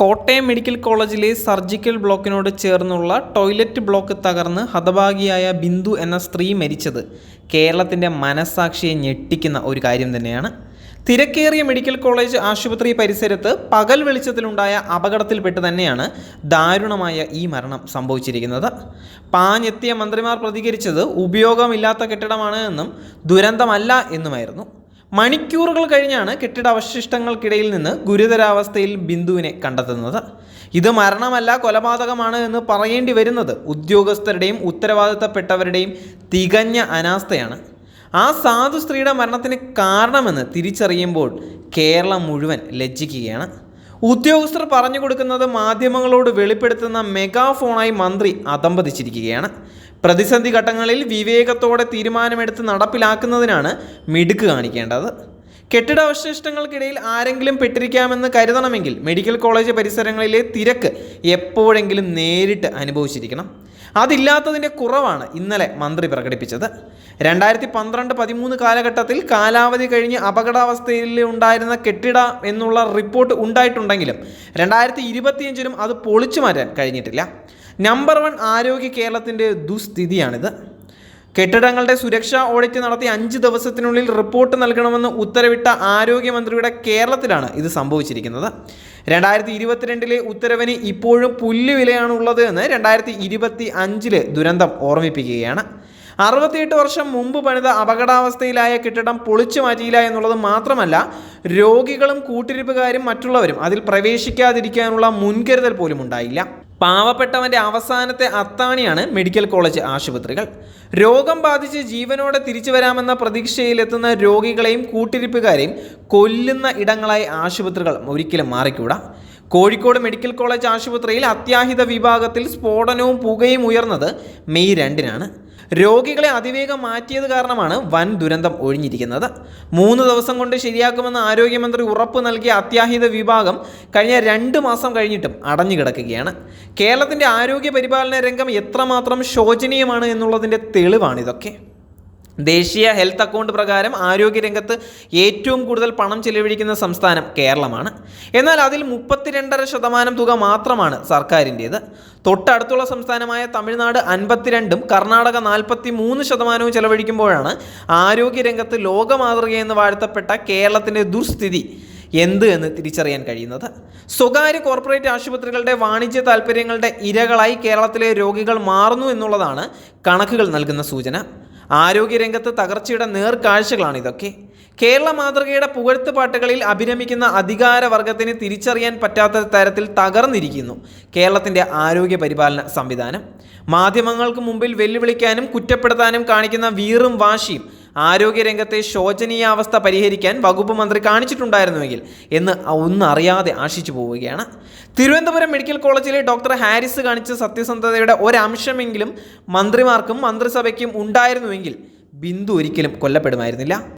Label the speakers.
Speaker 1: Kottayam medical കോളേജിലെ surgical ബ്ലോക്കിനോട് ചേർന്നുള്ള ടോയ്ലറ്റ് ബ്ലോക്ക് തകർന്ന് ഹതഭാഗിയായ ബിന്ദു എന്ന സ്ത്രീ മരിച്ചത്. കേരളത്തിന്റെ മനസ്സാക്ഷിയെ ഞെട്ടിക്കുന്ന ഒരു കാര്യം തന്നെയാണ്. തിരക്കേറിയ മെഡിക്കൽ കോളേജ് ആശുപത്രി പരിസരത്ത് പകൽ വെളിച്ചത്തിലുണ്ടായ അപകടത്തിൽപ്പെട്ട് തന്നെയാണ് ദാരുണമായ ഈ മരണം സംഭവിച്ചിരിക്കുന്നത്. പാഞ്ഞെത്തിയ മന്ത്രിമാർ പ്രതികരിച്ചത് ഉപയോഗമില്ലാത്ത കെട്ടിടമാണ് എന്നും ദുരന്തമല്ല എന്നുമായിരുന്നു. മണിക്കൂറുകൾ കഴിഞ്ഞാണ് കെട്ടിട അവശിഷ്ടങ്ങൾക്കിടയിൽ നിന്ന് ഗുരുതരാവസ്ഥയിൽ ബിന്ദുവിനെ കണ്ടെത്തുന്നത്. ഇത് മരണമല്ല കൊലപാതകമാണ് എന്ന് പറയേണ്ടി വരുന്നത് ഉദ്യോഗസ്ഥരുടെയും ഉത്തരവാദിത്തപ്പെട്ടവരുടെയും തികഞ്ഞ അനാസ്ഥയാണ്. ആ സാധു സ്ത്രീയുടെ മരണത്തിന് കാരണമെന്ന് തിരിച്ചറിയുമ്പോൾ കേരളം മുഴുവൻ ലജ്ജിക്കുകയാണ്. ഉദ്യോഗസ്ഥർ പറഞ്ഞു കൊടുക്കുന്നത് മാധ്യമങ്ങളോട് വെളിപ്പെടുത്തുന്ന മെഗാഫോണായി മന്ത്രി അതമ്പതിച്ചിരിക്കുകയാണ് പ്രതിസന്ധി ഘട്ടങ്ങളിൽ വിവേകത്തോടെ തീരുമാനമെടുത്ത് നടപ്പിലാക്കുന്നതിനാണ് മിടുക്ക് കാണിക്കേണ്ടത്. കെട്ടിട അവശിഷ്ടങ്ങൾക്കിടയിൽ ആരെങ്കിലും പെട്ടിരിക്കാമെന്ന് കരുതണമെങ്കിൽ മെഡിക്കൽ കോളേജ് പരിസരങ്ങളിലെ തിരക്ക് എപ്പോഴെങ്കിലും നേരിട്ട് അനുഭവിച്ചിരിക്കണം. അതില്ലാത്തതിന്റെ കുറവാണ് ഇന്നലെ മന്ത്രി പ്രകടിപ്പിച്ചത്. രണ്ടായിരത്തി പന്ത്രണ്ട് പതിമൂന്ന് കാലഘട്ടത്തിൽ കാലാവധി കഴിഞ്ഞ് അപകടാവസ്ഥയിൽ ഉണ്ടായിരുന്ന കെട്ടിട എന്നുള്ള റിപ്പോർട്ട് ഉണ്ടായിട്ടുണ്ടെങ്കിലും രണ്ടായിരത്തി ഇരുപത്തിയഞ്ചിലും അത് പൊളിച്ചു മാറ്റാൻ കഴിഞ്ഞിട്ടില്ല. നമ്പർ വൺ ആരോഗ്യ കേരളത്തിന്റെ ദുസ്ഥിതിയാണിത്. കെട്ടിടങ്ങളുടെ സുരക്ഷാ ഓഡിറ്റ് നടത്തി അഞ്ച് ദിവസത്തിനുള്ളിൽ റിപ്പോർട്ട് നൽകണമെന്ന് ഉത്തരവിട്ട ആരോഗ്യമന്ത്രിയുടെ കേരളത്തിലാണ് ഇത് സംഭവിച്ചിരിക്കുന്നത്. രണ്ടായിരത്തി ഇരുപത്തിരണ്ടിലെ ഉത്തരവിന് ഇപ്പോഴും പുല്ലുവിലയാണ് ഉള്ളത് എന്ന് രണ്ടായിരത്തി ഇരുപത്തി ദുരന്തം ഓർമ്മിപ്പിക്കുകയാണ്. അറുപത്തിയെട്ട് വർഷം മുമ്പ് പണിത അപകടാവസ്ഥയിലായ കെട്ടിടം പൊളിച്ചു മാറ്റിയില്ല എന്നുള്ളത് മാത്രമല്ല രോഗികളും കൂട്ടിരിപ്പുകാരും മറ്റുള്ളവരും അതിൽ പ്രവേശിക്കാതിരിക്കാനുള്ള മുൻകരുതൽ പോലും ഉണ്ടായില്ല. പാവപ്പെട്ടവന്റെ അവസാനത്തെ അത്താണിയാണ് മെഡിക്കൽ കോളേജ് ആശുപത്രികൾ. രോഗം ബാധിച്ച് ജീവനോടെ തിരിച്ചു വരാമെന്ന പ്രതീക്ഷയിലെത്തുന്ന രോഗികളെയും കൂട്ടിരിപ്പുകാരെയും കൊല്ലുന്ന ഇടങ്ങളായി ആശുപത്രികൾ ഒരിക്കലും മാറിക്കൂടാ. കോഴിക്കോട് മെഡിക്കൽ കോളേജ് ആശുപത്രിയിൽ അത്യാഹിത വിഭാഗത്തിൽ സ്ഫോടനവും പുകയും ഉയർന്നത് മെയ് രണ്ടിനാണ്. രോഗികളെ അതിവേഗം മാറ്റിയത് കാരണമാണ് വൻ ദുരന്തം ഒഴിഞ്ഞിരിക്കുന്നത്. മൂന്ന് ദിവസം കൊണ്ട് ശരിയാക്കുമെന്ന് ആരോഗ്യമന്ത്രി ഉറപ്പ് നൽകിയ അത്യാഹിത വിഭാഗം കഴിഞ്ഞ രണ്ട് മാസം കഴിഞ്ഞിട്ടും അടഞ്ഞു കിടക്കുകയാണ്. കേരളത്തിന്റെ ആരോഗ്യ പരിപാലന രംഗം എത്രമാത്രം ശോചനീയമാണ് എന്നുള്ളതിന്റെ തെളിവാണിതൊക്കെ. ദേശീയ ഹെൽത്ത് അക്കൗണ്ട് പ്രകാരം ആരോഗ്യരംഗത്ത് ഏറ്റവും കൂടുതൽ പണം ചെലവഴിക്കുന്ന സംസ്ഥാനം കേരളമാണ്. എന്നാൽ അതിൽ മുപ്പത്തിരണ്ടര ശതമാനം തുക മാത്രമാണ് സർക്കാരിന്റേത്. തൊട്ടടുത്തുള്ള സംസ്ഥാനമായ തമിഴ്നാട് അൻപത്തിരണ്ടും കർണാടക നാൽപ്പത്തി മൂന്ന് ശതമാനവും ചെലവഴിക്കുമ്പോഴാണ് ആരോഗ്യരംഗത്ത് ലോകമാതൃകയെന്ന് വാഴ്ത്തപ്പെട്ട കേരളത്തിന്റെ ദുർസ്ഥിതി എന്ത് എന്ന് തിരിച്ചറിയാൻ കഴിയുന്നത്. സ്വകാര്യ കോർപ്പറേറ്റ് ആശുപത്രികളുടെ വാണിജ്യ താൽപ്പര്യങ്ങളുടെ ഇരകളായി കേരളത്തിലെ രോഗികൾ മാറുന്നു എന്നുള്ളതാണ് കണക്കുകൾ നൽകുന്ന സൂചന. ആരോഗ്യരംഗത്ത് തകർച്ചയുടെ നേർക്കാഴ്ചകളാണ് ഇതൊക്കെ. കേരള മാതൃകയുടെ പുകഴ്ത്ത് പാട്ടുകളിൽ അഭിരമിക്കുന്ന അധികാരവർഗത്തിന് തിരിച്ചറിയാൻ പറ്റാത്ത തരത്തിൽ തകർന്നിരിക്കുന്നു കേരളത്തിന്റെ ആരോഗ്യ പരിപാലന സംവിധാനം. മാധ്യമങ്ങൾക്ക് മുമ്പിൽ വെല്ലുവിളിക്കാനും കുറ്റപ്പെടുത്താനും കാണിക്കുന്ന വീറും വാശിയും ആരോഗ്യരംഗത്തെ ശോചനീയാവസ്ഥ പരിഹരിക്കാൻ വകുപ്പ് മന്ത്രി കാണിച്ചിട്ടുണ്ടായിരുന്നുവെങ്കിൽ എന്ന് ഒന്നറിയാതെ ആശിച്ചു പോവുകയാണ്. തിരുവനന്തപുരം മെഡിക്കൽ കോളേജിലെ ഡോക്ടർ ഹാരിസ് കാണിച്ച സത്യസന്ധതയുടെ ഒരംശമെങ്കിലും മന്ത്രിമാർക്കും മന്ത്രിസഭയ്ക്കും ഉണ്ടായിരുന്നുവെങ്കിൽ ബിന്ദു ഒരിക്കലും കൊല്ലപ്പെടുമായിരുന്നില്ല.